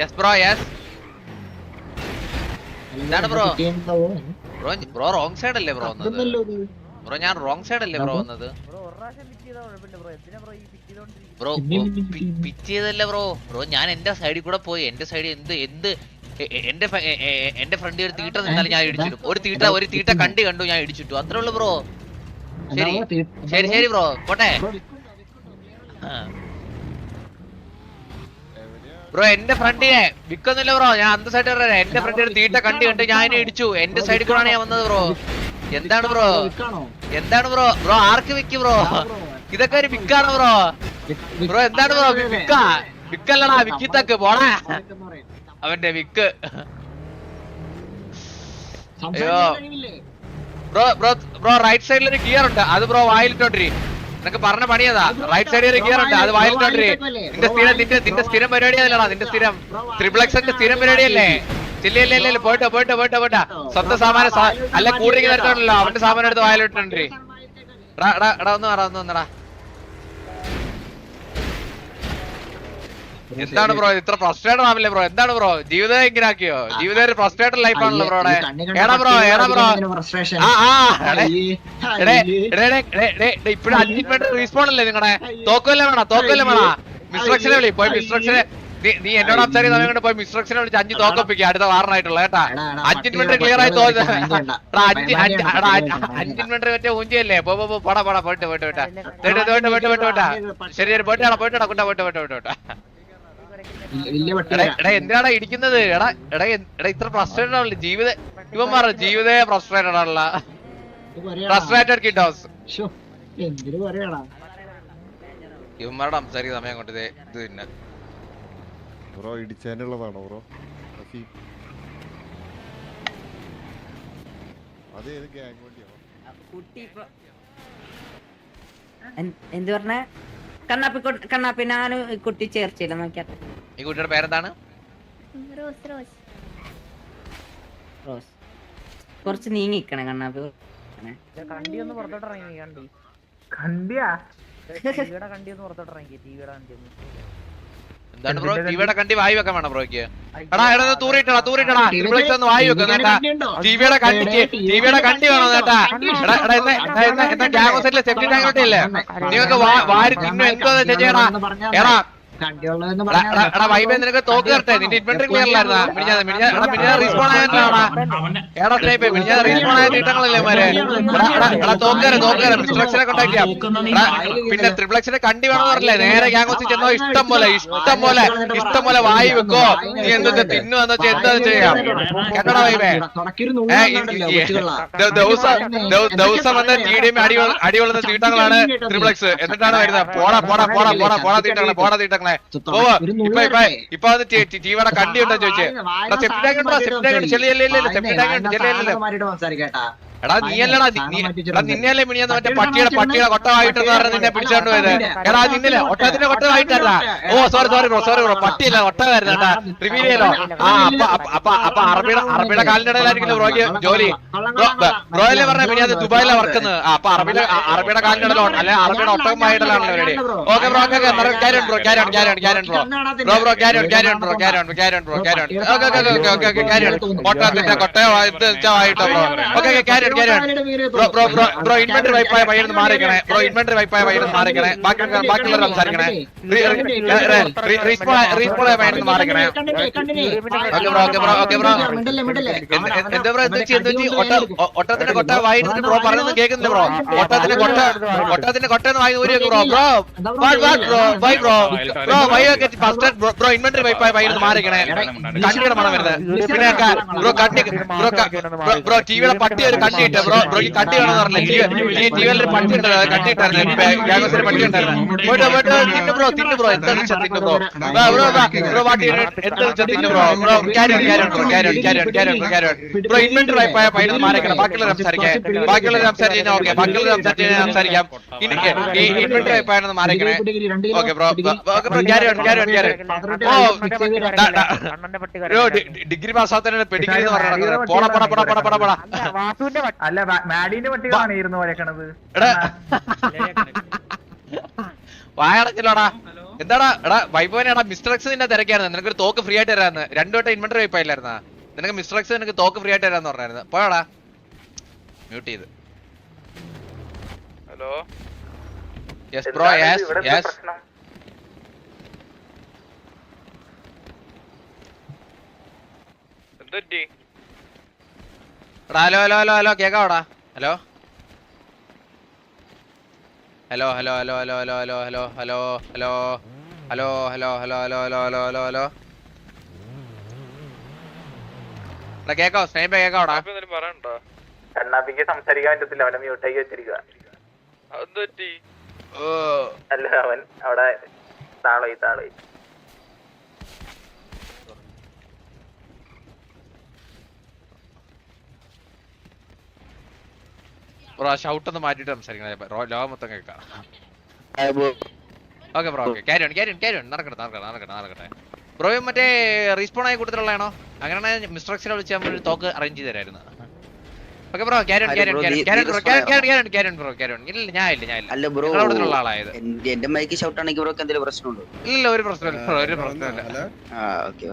Yes bro yes എന്താണ് bro? Bro bro wrong side അല്ലേ bro വന്നത്. ബ്രോ ഞാൻ റോങ് സൈഡ് അല്ലേ ബ്രോ? വന്നത്? ബ്രോ. പിച്ച് ചെയ്തല്ലേ ബ്രോ. ബ്രോ ഞാൻ എന്റെ സൈഡിൽ കൂടെ പോയി. എന്റെ സൈഡിൽ എന്ത് എന്ത് എന്റെ എന്റെ ഫ്രണ്ട് ഒരു തീട്ട നിന്നാലും ഞാൻ ഇടിച്ചിട്ടു ഒരു തീട്ട ഒരു തീട്ട കണ്ടി കണ്ടു ഞാൻ ഇടിച്ചിട്ടു. അത്രേ ഉള്ളൂ ബ്രോ. ശരി. ശരി ശരി ബ്രോ. പോട്ടെ. ബ്രോ? എന്റെ ഫ്രണ്ടിനെ വിൽക്കുന്നില്ല ബ്രോ ഞാൻ അന്ത സൈഡ് വരാം എന്റെ ഫ്രണ്ടിന് തീട്ട കണ്ടി കണ്ട് ഞാൻ ഇടിച്ചു. എന്റെ സൈഡിൽ കൂടാണ് ഞാൻ വന്നത് ബ്രോ എന്താണ് ബ്രോ? എന്താണ് ബ്രോ ബ്രോ ആർക്ക് വിക്ക് ബ്രോ. ഇതൊക്കെ ഒരു വിക്കാണ് ബ്രോ ബ്രോ എന്താണ് ബ്രോ വിക്ക. വിക്കല്ലടാ വിക്കിത്തക്ക് പോടാ. അവന്റെ വിക്ക്. അയ്യോ. ബ്രോ ബ്രോ ബ്രോ റൈറ്റ് സൈഡിൽ ഒരു ഗിയർ ഉണ്ട്. അത് ബ്രോ വായിലിട്ടോണ്ടിരി നിനക്ക് പറഞ്ഞ പണിയതാ റൈറ്റ് സൈഡിൽ ഒരു ഗിയർ ഉണ്ട്. അത് വായിലിട്ടോണ്ടിരി നിന്റെ സ്ഥിരം നിന്റെ നിന്റെ സ്ഥിരം പരിപാടി അതല്ലടാ നിന്റെ സ്ഥിരം. ത്രിപ്ലക്സിന്റെ സ്ഥിരം പരിപാടിയല്ലേ? ഇല്ല ഇല്ല പോയിട്ടോ പോയിട്ടോ പോയിട്ടോ പോയിട്ടോ. സ്വന്തം സാമാനം അല്ല കൂടിരിക്ക് തരത്തോണ്ടല്ലോ അവന്റെ സാമാനം എടുത്ത് എടാ ഒന്ന് പറ ഒന്ന് വന്നെടാ. എന്താണ് ബ്രോ ഇത്ര ഫ്രസ്ട്രേറ്റഡ് ആവില്ലേ ബ്രോ എന്താണ് ബ്രോ ജീവിതം എങ്ങനെ ആക്കിയോ ജീവിതം ഒരു ഫ്രസ്ട്രേറ്റഡ് ലൈഫ് ആണല്ലോ ബ്രോ എടാ ബ്രോ എടാ ബ്രോ ഇപ്പഴും അഞ്ച് മിനിറ്റ് റീസ്പോൺ അല്ലേ നിങ്ങളുടെ തോക്കല്ലേ വേണ? തോക്കല്ലേ വേണ? മിസ്ട്രക്ഷനെ വിളി പോയി മിസ്ട്രക്ഷനെ നീ എന്നോട് അച്ചാരി സമയം പോയി മിസ്ട്രക്ഷനെ വിളിച്ച് അഞ്ച് തോക്കൊപ്പിക്കുക അടുത്ത വാറനായിട്ടുള്ള കേട്ടാ? അഞ്ച് മിനിറ്റ് ക്ലിയർ ആയി അഞ്ച് മിനിറ്റ് മറ്റേ ഊഞ്ചിയല്ലേ? പോ പോ പോടാ പോടാ പോയിട്ട് പോയിട്ട് പോയിട്ട്. പോയിട്ട് പോയിട്ട് പോയിട്ട് പോയിട്ട് ശരി ശരി പോയിട്ടാ പോയിട്ടാ കുട്ടാ പോയിട്ട് പോയിട്ട് പോയിട്ട്. എടാ എന്തിനാടാ ഇടിക്കുന്നത്? എടാ എടാ എടാ ഇത്ര ഫ്രസ്ട്രേറ്റഡ് ആണല്ലോ ജീവിത ഇവന്മാരുടെ ജീവിതേ ഫ്രസ്ട്രേറ്റഡ് ആണല്ലോ. ഫ്രസ്ട്രേറ്റഡ് കിഡ് ഹൗസ് ഇവന്മാരുടെ സംസാരിക്കുന്ന സമയം കൊണ്ട് ഇത് ഇത് തന്നെ ബ്രോ ഇടിച്ചതിനുള്ളതാണോ ബ്രോ? അത് ഏത് ഗ്യാങ് വണ്ടിയാണോ എന്ത് പറഞ്ഞ? കണ്ണാപ്പി കണ്ണാപ്പി ഞാൻ ഈ കുട്ടി ചേർച്ചില്ല നോക്കിയാട്ടെ ഈ കുട്ടിയുടെ പേരെന്താണ്? Rose Rose. റോസ്. കുറച്ച് നീങ്ങിക്കണേ കണ്ണാപ്പി കണ്ടി ഒന്ന് പുറത്തോട്ട് ഇറങ്ങി കണ്ടി? കണ്ടിയാ? ടിവിയുടെ കണ്ടി ഒന്ന് പുറത്തോട്ട് ഇറങ്ങി ടിവിയുടെ കണ്ടി ഒന്ന് എന്താണ് ബ്രോ? ടിവിയുടെ കണ്ടി വായി വെക്കാൻ വേണം ബ്രോയ്ക്ക്? എടാ എടാ തൂറിട്ടടാ തൂറിട്ടടാ ഒന്ന് വായി കേട്ടാ ടിവിയുടെ കണ്ടി ടിവിയുടെ കണ്ടി വേണം കേട്ടാ എടാ എടാ എന്നാ എന്നാ എന്നാ എന്നാ ഗ്യാങ് സെറ്റിലെ സെഫ്റ്റി ടാങ്ക് ഇല്ലേ നീ ഒക്കെ വാരി തിന്നു എന്തോ ചെയ്യടാ എടാ നിനക്ക് തോക്ക് തരട്ടെ നിന്റെ ഇൻവെന്ററി ക്ലിയർ അല്ലായിരുന്നാ റീസ്പോൺ ആയിട്ടാണ് സ്നേഹിപ്പേ റീസ്പോൺ ആയ തീട്ടങ്ങളല്ലേ മാരെ എടാ പിന്നെ ത്രിപ്ലക്സിനെ കണ്ടി വേണം പറഞ്ഞില്ലേ നേരെ ഗ്യാങ് ചെന്നോ ഇഷ്ടം പോലെ ഇഷ്ടം പോലെ ഇഷ്ടം പോലെ വായി വെക്കോ നീ എന്തൊക്കെ തിന്നു എന്ന് വെച്ചാൽ എന്താ ചെയ്യാം കേട്ടോടാ വൈബേ ദിവസം ദിവസം വന്ന് ടി ഡി എം അടി കൊള്ള- അടി കൊള്ളുന്ന തീട്ടങ്ങളാണ് ത്രിപ്ലക്സ് എന്നിട്ടാണ് വരുന്നത് പോടാ പോടാ പോടാ പോടാ പോടാ തീട്ടങ്ങളെ പോടാ തീട്ടങ്ങളെ ഇപ്പൊ അത് ജീവടെ കണ്ടിയുണ്ടോ ചോദിച്ചേ സെപ്റ്റ് ടാങ്ക് ഉണ്ടോ സെപ്റ്റ് ടാങ്ക് ചെല്ലിയല്ലേ സെപ്റ്റ് ടാങ്ക് ഉണ്ട് ചെല്ലിയല്ലേ എടാ നീ- അല്ലടാ എടാ നിന്നെയല്ലേ മിണിയെന്ന് മറ്റേ പട്ടിയുടെ പട്ടിയുടെ കൊട്ടമായിട്ടെന്ന് പറഞ്ഞ നിന്നെ പിടിച്ചോണ്ട് പോയത് എടാ നിന്നില്ല? ഒട്ടത്തിന്റെ കൊട്ടമായിട്ടല്ല ഓ sorry sorry bro sorry bro പട്ടിയല്ല ഒട്ടമായിരുന്നു കേട്ടാ റിവീൽ ചെയ്യലോ ആ അപ്പൊ അപ്പൊ അപ്പൊ അറബിയുടെ അറബിയുടെ കാലിന്റെ ഇടയിലായിരിക്കില്ല ബ്രോയ്ക്ക് ജോലി? ബ്രോ അല്ലേ പറഞ്ഞ മിനിയത് ദുബായിലാണ് വർക്കുന്നത് അപ്പൊ അറബിയുടെ അറബിയുടെ കാലിന്റെ ഇടയിലോ അല്ലെ അറബിയുടെ ഒട്ടകമായിട്ടാണ് പരിപാടി. Okay bro okay carry bro carry on carry on carry on bro. Bro bro carry on carry on bro carry on carry on bro. Carry on okay okay okay okay okay carry on ഒട്ടകത്തിന്റെ കൊട്ടയോ ആയിട്ടോ bro okay okay bro inventory വൈപ്പായ പയ്യന്ന് മാറിക്കണേ bro inventory വൈപ്പായ പയ്യന്ന് മാറിക്കണേ ബാക്കി ബാക്കിയുള്ളവർ സംസാരിക്കണേ. ആയ പയ്യന്ന് മാറിക്കണേ okay bro okay bro okay bro എന്താ ബ്രോ എന്താ ചെയ്ത് ഒട്ടത്തിന്റെ കൊട്ട വായിട്ട് ബ്രോ പറയുന്നത് കേൾക്കുന്നില്ല ബ്രോ. ഒട്ടത്തിന്റെ കൊട്ട ഒട്ടത്തിന്റെ കൊട്ട എന്ന് വായി ഊരി bro bro bro why bro. Bro why ഒക്കെ ഫസ്റ്റ് ബ്രോ? ഇൻവെന്ററി വൈപ്പായ പയ്യന്ന് മാറിക്കണേ കണ്ണിയുടെ മണം വരുന്നത് പിന്നെ ബ്രോ? കണ്ണി ബ്രോ ബ്രോ ടിവിയുടെ പട്ടി ഒരു കണ്ടി കട്ടിയിട്ട് ബ്രോ ബ്രോക്ക് കട്ടി കാണാൻ പറഞ്ഞില്ല? ജീവനിൽ പട്ടി ഉണ്ടായിരുന്നു കട്ടിയിട്ടായിരുന്നു. ഗ്യാഗോസിന് പട്ടി ഉണ്ടായിരുന്നു. പോയിട്ട് പോയിട്ട് തിന്നു ബ്രോ തിന്നു ബ്രോ എന്താ തിന്നു ബ്രോ? ബ്രോ ബ്രോ പാട്ടി എന്താ ബ്രോ? ബ്രോ ബ്രോ ഇൻവെന്റർ ആയി പോയ പൈഡൽ മാറിക്കണം ബാക്കിയുള്ള സംസാരിക്കാൻ. ബാക്കിയുള്ള സംസാരിച്ച് ഓക്കെ ബാക്കിയുള്ള സംസാരിച്ച് കഴിഞ്ഞാൽ സംസാരിക്കാം. എനിക്ക് ഈ ഇൻവെന്ററി ആയി പോയെന്ന് മാറിക്കണേ okay bro okay bro carry carry carry ഓ ഡിഗ്രി പാസ് ആവാത്തന്നെ എന്ന് പറയണത് പോടാ പോടാ പോടാ പോടാ പോടാ. വാസുവിന്റെ അല്ല മാഡിന്റെ പട്ടികളാണ് ഇരുന്ന് വരക്കണത് എടാ. വായടച്ചില്ലോടാ എന്താടാ? എടാ വൈഭവനാടാ മിസ്റ്റർ എക്സ് നിന്നെ തിരക്കായിരുന്നു നിനക്കൊരു തോക്ക് ഫ്രീ ആയിട്ട് തരാന്ന്. രണ്ടു വട്ടം ഇൻവെന്ററി വൈപ്പായില്ലായിരുന്നാ നിനക്ക് മിസ്റ്റർ എക്സ് നിനക്ക് തോക്ക് ഫ്രീ ആയിട്ട് തരാന്ന് പറഞ്ഞായിരുന്നു. പോയാടാ മ്യൂട്ട് ചെയ്ത്. Hello? Yes bro yes yes എന്തൊറ്റി hello hello hello hello കേക്കാവടാ hello hello hello hello hello hello hello hello hello hello hello hello hello hello hello hello hello hello എടാ കേക്കാവോ സ്നേഹിപ്പ കേക്കാവടാ കണ്ണാപ്പിക്ക് സംസാരിക്കാൻ പറ്റത്തില്ല അവനെ മ്യൂട്ടാക്കി വെച്ചിരിക്കുക ഓ അല്ല അവൻ അവിടെ താളോയി താളോയി ബ്രോ ഷൗട്ട് ഒന്ന് മാറ്റിട്ട് സംസാരിക്കണം. ലോകം മൊത്തം കേൾക്കാം. Okay bro okay carry on carry on carry on നടക്കട്ടെ നടക്കട്ടെ നടക്കട്ടെ നടക്കട്ടെ. ബ്രോ മറ്റേ റീസ്പോൺ ആയ കൂട്ടത്തിലുള്ളതാണോ? അങ്ങനെയാണെങ്കിൽ മിസ്റ്റർ എക്സിനെ വിളിച്ച് നമ്മൾ ഒരു തോക്ക് അറേഞ്ച് ചെയ്ത് തരായിരുന്നു okay bro carry on carry on carry carry bro carry carry carry carry on bro carry on ഇല്ല ഞാൻ ഇല്ല ഞാൻ ഇല്ല. അല്ല ബ്രോ ആളായത്. എന്റെ മൈക്ക് ഷൗട്ട് ആണെങ്കിൽ ബ്രോക്ക് എന്തെങ്കിലും പ്രശ്നമുണ്ടോ? ഇല്ല ഒരു പ്രശ്നമില്ല ബ്രോ ഒരു പ്രശ്നമില്ല. ആ ഓക്കെ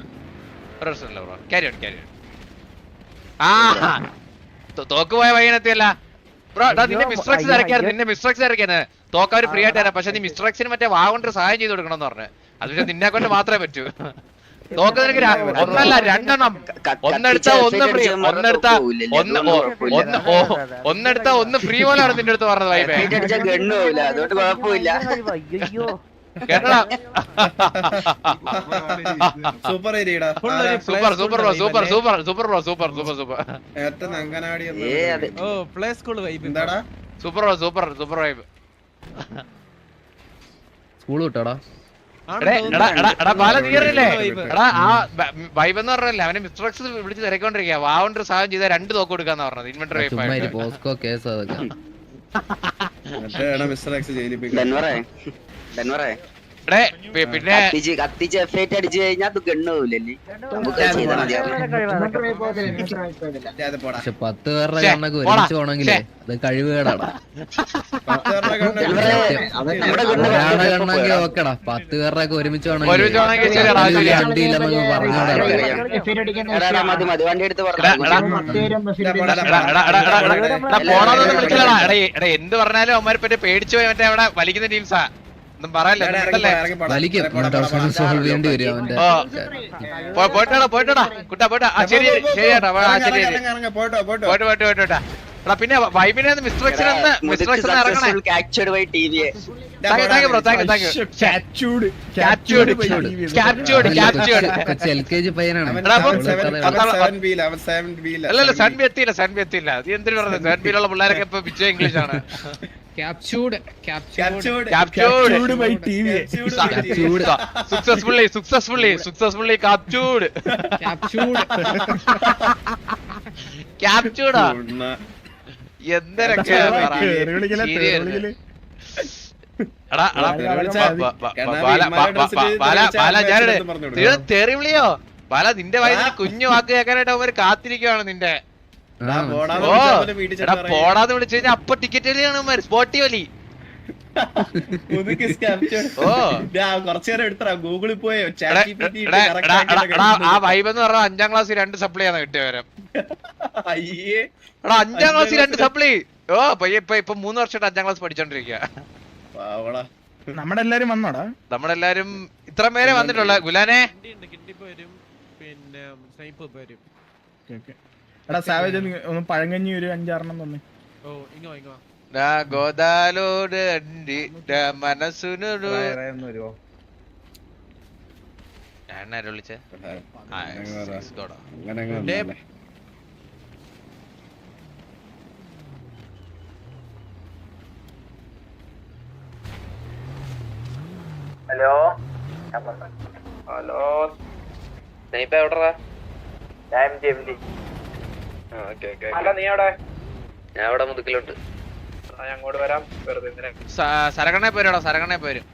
ഒരു പ്രശ്നമില്ല bro carry on carry on ആ തോക്ക് പോയ വൈകിനെത്തിയല്ല നിന്നെ മിസ്ട്രക്സ് നിന്നെ മിസ്ട്രക്സ് ഫ്രീ ആയിട്ട് തരാം. പക്ഷെ നീ മറ്റേ വാ കൊണ്ട് സഹായം ചെയ്ത് കൊടുക്കണം പറഞ്ഞു. അത് പക്ഷെ നിന്നെ കൊണ്ട് മാത്രമേ പറ്റൂ. തോക്ക നിനക്ക് ഒന്നല്ല രണ്ടെണ്ണം. ഒന്നെടുത്താ ഒന്ന് ഫ്രീ ഒന്നെടുത്താ ഒന്ന് ഒന്ന് ഒന്നെടുത്താ ഒന്ന് ഫ്രീ പോലാണ് നിന്റെ അടുത്ത് പറഞ്ഞത് വൈബേ super ഏരിയടാ. Super super bro super super super bro super super super. ഏറ്റവും നങ്കനാടി ഏ ഓ പ്ലേ സ്കൂൾ വൈബ് എന്താടാ? Super bro super super vibe school വിട്ടോടാ. എടേ, എടാ എടാ എടാ ബാല നീറില്ലേ എടാ ആ വൈബ് എന്ന് പറഞ്ഞല്ലേ അവനെ മിസ്റ്റർ എക്സ് വിളിച്ച് തിരക്കൊണ്ടിരിക്കുക വാ സാധനം സഹായം ചെയ്താൽ രണ്ട് തോക്ക് കൊടുക്കാന്ന് പറഞ്ഞത് ഇൻവെന്ററി പോസ്കോ കേസ് അതൊക്കെ. മിസ്റ്റർ എക്സ് ജയിലിപ്പിക്കും പിന്നെ കത്തിച്ച് എഫേറ്റ് അടിച്ചു കഴിഞ്ഞാൽ അത് ഗണ്ണൂല്ലേ നമുക്ക് പത്ത് പേരുടെ ഒരുമിച്ച് അത് ഒരുമിച്ച് പോണെങ്കിൽ പറഞ്ഞോടാ വണ്ടി എടുത്ത് എന്ത് പറഞ്ഞാലും അവന്മാരെ പറ്റി പേടിച്ചു പോയി മറ്റേ അവിടെ വലിക്കുന്ന ടീംസാ പോയിട്ടാടാ പോയിട്ടാടാ. ശരി ശരി എടാ പിന്നെ വൈബിനെ മിസ്റ്റർ എത്തിയില്ല സൺബി എത്തിയില്ല. അത് എന്തിനു പറഞ്ഞു സൺബിയിലുള്ള പിള്ളേരൊക്കെ ഇപ്പൊ വിജയ ഇംഗ്ലീഷ് ആണ്. സക്സസ്ഫുള്ളി സക്സസ്ഫുള്ളി തെറി വിളിയോ? ബാല നിന്റെ വയസ്സിൽ കുഞ്ഞു വാക്ക് കേൾക്കാനായിട്ട് അവർ കാത്തിരിക്കുവാണ് നിന്റെ. പോടാന്ന് വിളിച്ചു കഴിഞ്ഞാൽ അപ്പൊ ടിക്കറ്റ് വലിയാണ് സ്പോട്ടി വലി. പോയോ ആ വൈബ് എന്ന് പറഞ്ഞാൽ അഞ്ചാം ക്ലാസ് രണ്ട് സപ്ലൈ ആണ് കിട്ടിയ എടാ അഞ്ചാം ക്ലാസ് രണ്ട് സപ്ലൈ ഓ ഇപ്പൊ ഇപ്പൊ മൂന്ന് വർഷം അഞ്ചാം ക്ലാസ് പഠിച്ചോണ്ടിരിക്കുക നമ്മളെല്ലാരും വന്നോടാ. നമ്മളെല്ലാരും ഇത്ര പേരെ വന്നിട്ടുള്ള. ഗുലാനെ. പിന്നെ എടാ സാവേജ് ഒന്ന് പഴങ്കഞ്ഞി ഒരു അഞ്ചാറെണ്ണം തന്നെ. ഓ ഇങ്ങോ ഇങ്ങോ ഡാ ഗോദാലോട് അണ്ടി ഡാ മനസ്സുനൊരു ഞാൻ ആരെ വിളിച്ചേ? ആ, സിസ്കോടാ. അങ്ങനെ അങ്ങ് വന്നോളെ. ഹലോ? ഹലോ. സ്നേഹിപ്പ എവിടെടാ? ഞാൻ J M G M okay അല്ല നീ അവിടെ ഞാൻ ഇവിടെ മുതുക്കിലുണ്ട്. ഞാൻ അങ്ങോട്ട് വരാം. വെറുതെ സരകണേ പോരാടാ സരകണേ പോരും.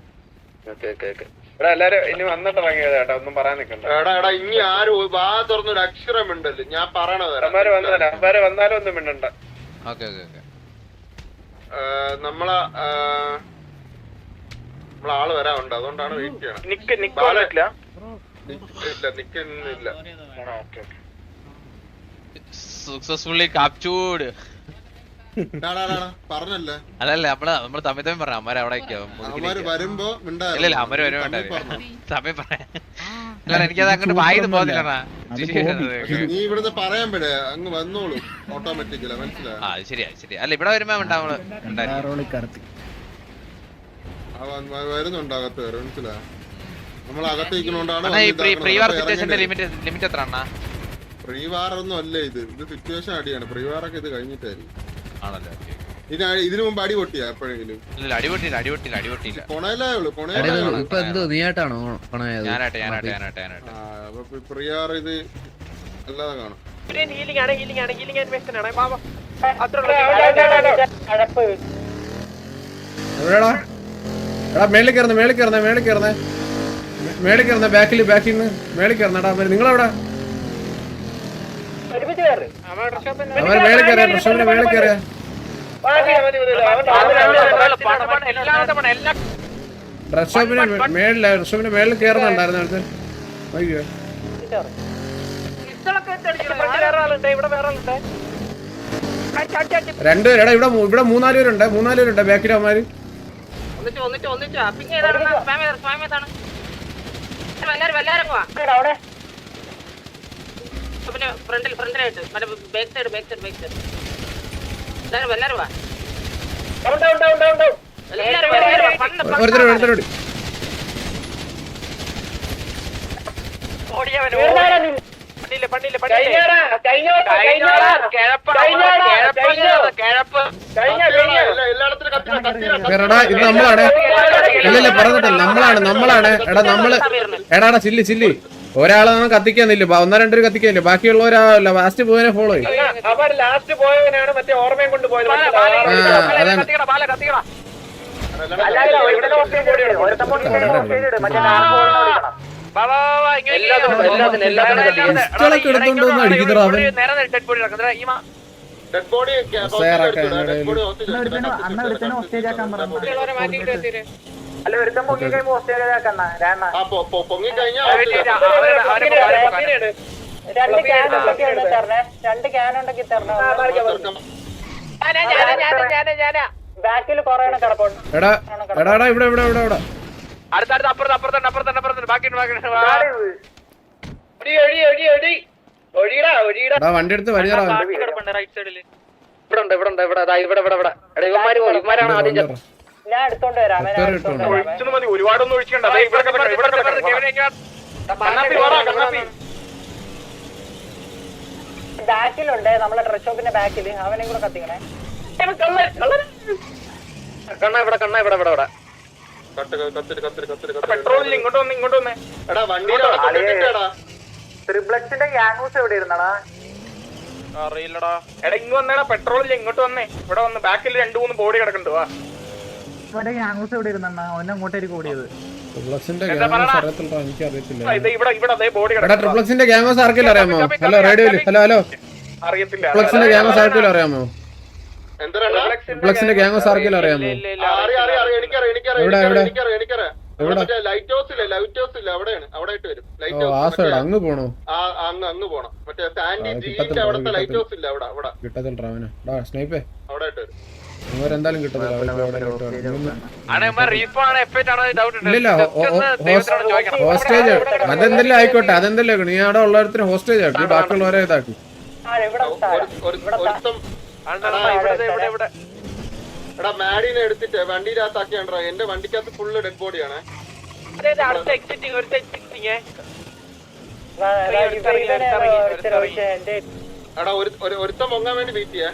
Okay okay okay. ഇവിടെ എല്ലാരും ഇനി വന്നിട്ട് ഇറങ്ങിയത് കേട്ടോ ഒന്നും പറയാൻ എടാ എടാ ഇനി ആരും വാ തുറന്നൊരു അക്ഷരം ഉണ്ടല്ലോ ഞാൻ പറയണത് അമ്മാര് വന്നതല്ല അമ്മാര് വന്നാലും ഒന്നും മിണ്ടണ്ട. Okay okay okay. നമ്മളെ നമ്മളെ ആൾ വരാനുണ്ട്. അതുകൊണ്ടാണ് വെയിറ്റ് ചെയ്യണം നിക്ക് നിക്ക് ഇല്ല നിക്ക് ഇല്ല. നിക്കുന്നില്ല സക്സസ്ഫുള്ളി കാപ്ചൂഡ് പറഞ്ഞല്ലേ? അതല്ല നമ്മൾ നമ്മൾ തമ്മിൽ തമ്മിൽ പറഞ്ഞ അമ്മ അവിടെ വരുമ്പോ മിണ്ടാ ഇല്ല ഇല്ല അമ്മര് വരും സമയം പറയാം. എനിക്കത് അങ്ങോട്ട് വായത് പോകുന്നില്ലടാ നീ ഇവിടുന്ന് പറയാൻ പറ്റേ അങ്ങ് വന്നോളൂ ഓട്ടോമാറ്റിക്കല മനസ്സിലായോ? ആ അത് ശരിയാ. ശരി അല്ല ഇവിടെ വരുമ്പോ വേണ്ട നമ്മൾ ഉണ്ടായിരിക്കും. കാറോളി കടത്തി അവൻ വ- വരുന്നുണ്ട് അകത്ത് വരെ മനസ്സിലായോ? നമ്മൾ അകത്തേക്കുന്നോണ്ടാണ് അണ്ണാ ഈ പ്രീ പ്രീ വാർ സിറ്റുവേഷന്റെ ലിമിറ്റ് ലിമിറ്റ് എത്ര അണ്ണാ? പ്രീ വാർ ഒന്നും അല്ല ഇത്? ഇത് സിറ്റുവേഷൻ അടിയാണ്. പ്രീ ഒക്കെ ഇത് കഴിഞ്ഞിട്ടായിരിക്കും. ആണല്ലേ. ഇതിന് ഇതിനു മുമ്പ് അടി പൊട്ടിയാ എപ്പോഴെങ്കിലും? ഇല്ല അടിപൊട്ടിയില്ല അടിപൊട്ടിയില്ല അടിപൊട്ടിയില്ല. ഇപ്പൊ എന്തോ നീയായിട്ടാണോ പണയത് ഞാനാട്ടെ ഞാനാട്ടെ ഞാനാട്ടെ ഞാനാട്ടെ. ആ അപ്പൊ വാർ ഇത് അല്ലാതെ കാണും. ഹീലിംഗ് ആണ് ഹീലിംഗ് ആണ് ഹീലിംഗ് ആൻഡ് ആണ്. മാമ അത്ര എവിടെടാ? എടാ മേളിൽ കയറുന്ന മേളിൽ കയറുന്ന മേളിൽ കയറുന്ന. മേളിൽ കയറുന്ന ബാക്കിൽ ബാക്കിന്ന് നിന്ന് മേളിൽ കയറുന്നടാ നിങ്ങളെവിടെ? അവർ മേളിൽ കയറിയ ഡ്രസ്സോമിന്റെ മേളിൽ കയറിയ ഡ്രസ് ഷോപ്പിന് മേളില ഡ്രസ് ഷോപ്പിന്റെ മേളിൽ കയറുന്നുണ്ടായിരുന്നു അടുത്ത് അയ്യോ. ഇവിടെ വേറെ ആളുണ്ട്. രണ്ട് എടാ ഇവിടെ മൂ- ഇവിടെ മൂന്നാൽ പേരുണ്ട് മൂന്നാൽ പേരുണ്ട് ബാക്കിൽ അവന്മാര്. ഒന്നിച്ചു ഒന്നിച്ചു ഒന്നിച്ച്. പിന്നെ ഫ്രണ്ടിൽ ഫ്രണ്ടിലായിട്ട് മറ്റേ back side back side back side എല്ലാരും എല്ലാരും വാ എടാ ഇത് നമ്മളാണ് ഇല്ലല്ല പറഞ്ഞിട്ടില്ല നമ്മളാണ് നമ്മളാണ് എടാ നമ്മൾ എടാ ചില്ലി ചില്ലി ചില്ലി നമ്മൾ കത്തിക്കാന്നില്ല ഒന്നോ രണ്ടോ കത്തിക്കാനില്ല ബാക്കിയുള്ളവരാ ലാസ്റ്റ് പോയതിനെ ഫോളോ ചെയ്യും. ലാസ്റ്റ് പോയവനാണ് മറ്റേ ഓർമ്മയും കൊണ്ട് പോയത്. പിസ്റ്റളൊക്കെ എടുത്തോണ്ട് വന്ന് അടിക്കുന്നതാ അവൻ. ഡെഡ് ബോഡി സേറാക്കാൻ ഡെഡ് ബോഡി അല്ല ഒരുത്തം പൊങ്ങി പൊങ്ങിക്കഴിഞ്ഞാ രണ്ട് ക്യാൻ ഉണ്ടെങ്കിൽ തരണേ രണ്ട് ക്യാൻ ഉണ്ടെങ്കിൽ തരണേ. ബാക്കിൽ കൊറേ കിടപ്പുണ്ട്. ഇവിടെ ഇവിടെ ഇവിടെ ഇവിടെ. അടുത്ത അടുത്ത അപ്പുറത്ത് അപ്പുറത്തുണ്ട് അപ്പുറത്തുണ്ട് അപ്പുറത്തുണ്ട്. ബാക്കിയുണ്ട് ബാക്കിയുണ്ട് വണ്ടി എടുത്ത് സൈഡിൽ ഇവിടെ ഉണ്ട് ഇവിടെ ഉണ്ട് ഇവിടെ. ഇവിടെ ഇവിടെ ഇവിടെ ഇവിടെ. എടാ ഇവന്മാര് ഇവന്മാരാണ് ആദ്യം. ഞാൻ എടുത്തോണ്ട് വരാം ഞാൻ ഒറ്റ എടുത്തോണ്ട് ഇട്ടോണ്ട്. വരാം. ഒഴിച്ചൊന്നും മതി ഒരുപാടൊന്നും ഒഴിക്കണ്ട ദേ ഇവിടെ കിടക്കണം, ഇവിടെ കിടക്കണം. കണ്ണാപ്പി വാടാ, കണ്ണാപ്പി. ബാക്കിലുണ്ട് നമ്മളെ ഡ്രസ് ഷോപ്പിന്റെ ബാക്കിൽ അവനെ കൂടെ കത്തിക്കണേ. കണ്ണ ഇവിടെ കണ്ണ ഇവിടെ ഇവിടെ ഇവിടെ. പെട്രോളിൽ ഇങ്ങോട്ട് വന്ന് ഇങ്ങോട്ട് വന്ന്. എടാ ട്രിപ്ലക്സിന്റെ ഗ്യാങ്സ് എവിടെ ഇരുന്നടാ? അറിയില്ലടാ. എടാ ഇങ്ങ് വന്നേടാ പെട്രോളിൽ ഇങ്ങോട്ട് വന്നേ. ഇവിടെ വന്ന് ബാക്കിൽ രണ്ടു മൂന്ന് ബോഡി കിടക്കുന്നുണ്ട് വാ. അവന്റെ ഗ്യാങ്സ് എവിടെ ഇരുന്നണ്ണ അവനെ അങ്ങോട്ടേക്ക് ഓടിയത് ട്രിപ്ലക്സിന്റെ ഗ്യാമോസ് അറിയത്തില്ല എനിക്ക് അറിയത്തില്ല ആ, ഇത് ഇവിടെ ഇവിടെ അതേ ബോഡി എടാ കിടക്കുന്നു ട്രിപ്ലക്സിന്റെ ഗ്യാമോസ് ആർക്കെങ്കിലും അറിയാമോ? ഹലോ റേഡിയോയിൽ. Hello hello. ട്രിപ്ലക്സിന്റെ ഗ്യാമോസ് ആർക്കെങ്കിലും അറിയാമോ? ട്രിപ്ലക്സിന്റെ ഗ്യാമോസ് ആർക്കെങ്കിലും അറിയാമോ? എവിടെ, എവിടെ? ലൈറ്റ് ഹൗസ് ഇല്ലേ ലൈറ്റ് ഹൗസ് ഇല്ല അവിടെയാണ് അവിടെ ആയിട്ട് വരും ലൈറ്റ് ഹൗസ് അങ്ങ് പോണോ. ആ അങ്ങ് അങ്ങ് പോണം. മറ്റേ സാൻഡി അവിടുത്തെ ലൈറ്റ് ഹൗസ് ഇല്ല അവിടെ അവിടെ. കിട്ടത്തില്ല അവന് സ്നൈപ്പേ അവിടെ ആയിട്ട് വരും. അവരെന്തായാലും കിട്ടത്തില്ല. ഹോസ്റ്റേജ് അതെന്തെല്ലാം ആയിക്കോട്ടെ അതെന്തെല്ലാം നീ അവിടെ ഉള്ളവരത്തിന് ഹോസ്റ്റേജ് ആക്കി. ബാക്കിയുള്ളവരെ ഇതാക്കി. ഇവിടെ ഒരു- ഒരു- ഒരുത്തം ഇവിടെ ഇവിടെ എടാ മാഡിനെ എടുത്തിട്ട് വണ്ടിയുടെ അകത്താക്കിയാണ്ടാ എന്റെ വണ്ടിക്കകത്ത് ഫുള്ള് ഡെഡ് ബോഡിയാണ് അടുത്ത എക്സിറ്റിങ് ഒരു എക്സിറ്റിംഗ് എടാ ഒരു ഒരു- ഒരുത്തം പൊങ്ങാൻ വേണ്ടി വെയിറ്റ് ചെയ്യാ.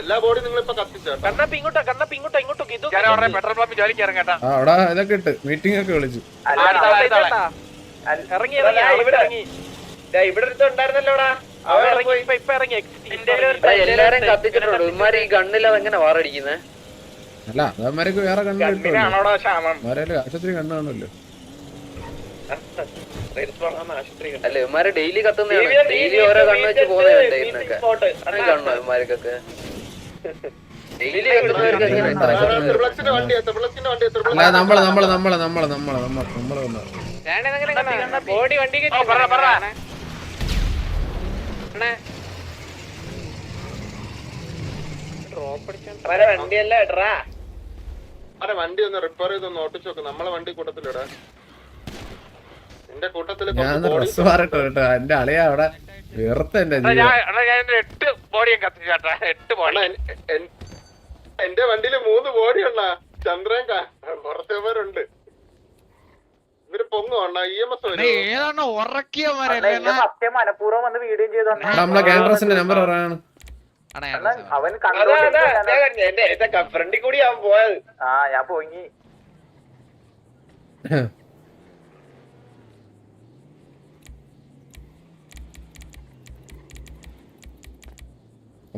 എല്ലാ ബോഡി നിങ്ങൾ ഇപ്പൊ കത്തിച്ചാ കണ്ണപ്പി ഇങ്ങോട്ടോ കണ്ണപ്പി ഇങ്ങോട്ടോ ഇങ്ങോട്ടോ. ഇത് ഞാൻ പെട്രോൾ പമ്പിൽ ജോലിക്ക് ഇറങ്ങട്ടാ. ആ അവിടെ ഇതൊക്കെ ഇട്ട് മീറ്റിംഗ് ഒക്കെ വിളിച്ചു. ഇറങ്ങി ഇറങ്ങി. ഇവിടെ ഇറങ്ങി. ഇവിടെ അടുത്ത് ഉണ്ടായിരുന്നല്ലോ അവൻ ഇറങ്ങി ഇപ്പൊ ഇപ്പൊ ഇറങ്ങി. എല്ലാരും കത്തിച്ചിട്ടുണ്ട്. ഇവന്മാര് ഈ ഗണ്ണിൽ എങ്ങനെ വാറടിക്കുന്നത് അല്ല അതന്മാർക്ക് വേറെ കണ്ണ് ആശുപത്രി കണ്ണ് കാണുമല്ലോ. അല്ല ഇവന്മാര് ഡെയിലി കത്തുന്ന ഡെയിലി ഓരോ കണ്ണ് വെച്ച് കണ്ണു കണ്ണോ ഇവന്മാർക്കൊക്കെ? നമ്മൾ നമ്മൾ നമ്മൾ നമ്മൾ നമ്മൾ നമ്മൾ നമ്മൾ ബോഡി വണ്ടി വണ്ടി ഒന്ന് റിപ്പയർ ചെയ്തൊന്ന് ഓട്ടിച്ചു നോക്ക്. നമ്മളെ വണ്ടി കൂട്ടത്തിലിടാ എന്റെ കൂട്ടത്തിൽ ഞാൻ ഡ്രസ് മാറിട്ടോ കേട്ടോ എന്റെ അളിയ അവിടെ വെറുതെ എന്റെ ബോഡിയും കത്തിച്ചാട്ടാ എട്ട് ബോഡി. എന്റെ വണ്ടിയിൽ മൂന്ന് ബോഡി ഉണ്ടാ ചന്ദ്രൻ കുറച്ച് പേരുണ്ട്. ഇവർ പൊങ്ങോ അണ്ണാ. ഇ എം എസ് അണ്ണാ, ഏതാണ് ഉറക്കിയമാരല്ലേ സത്യം മനഃപൂർവം വന്ന് വീഡിയോ ചെയ്തു? നമ്മളെ ഗാൻഡ്രസിന്റെ നമ്പർ പറയാണ്. അവൻ ഫ്രണ്ടിൽ കൂടി അവൻ പോയത്. ആ ഞാൻ പോയി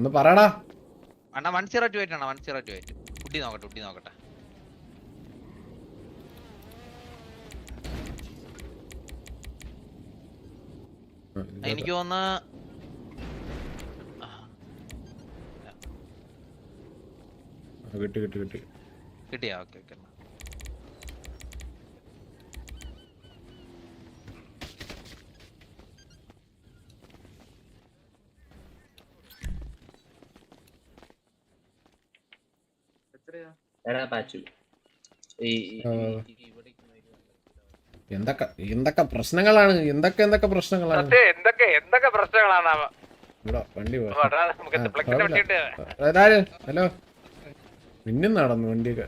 ഒന്ന് പറയടാ. അണ്ണാ വൺ സീറോ ടു എയ്റ്റ് ആണ് വൺ സീറോ ടു എയ്റ്റ് കുട്ടി നോക്കട്ടെ കുട്ടി നോക്കട്ടെ. എനിക്ക് തോന്നുന്ന കിട്ടി കിട്ടി കിട്ടി. കിട്ടിയാ? ഓക്കെ ഓക്കെ എന്തൊക്കെ എന്തൊക്കെ പ്രശ്നങ്ങളാണ് എന്തൊക്കെ എന്തൊക്കെ പ്രശ്നങ്ങളാണ് എന്തൊക്കെ എന്തൊക്കെ പ്രശ്നങ്ങളാണ് വണ്ടി ഹലോ മിന്നും നടന്നു വണ്ടിയൊക്കെ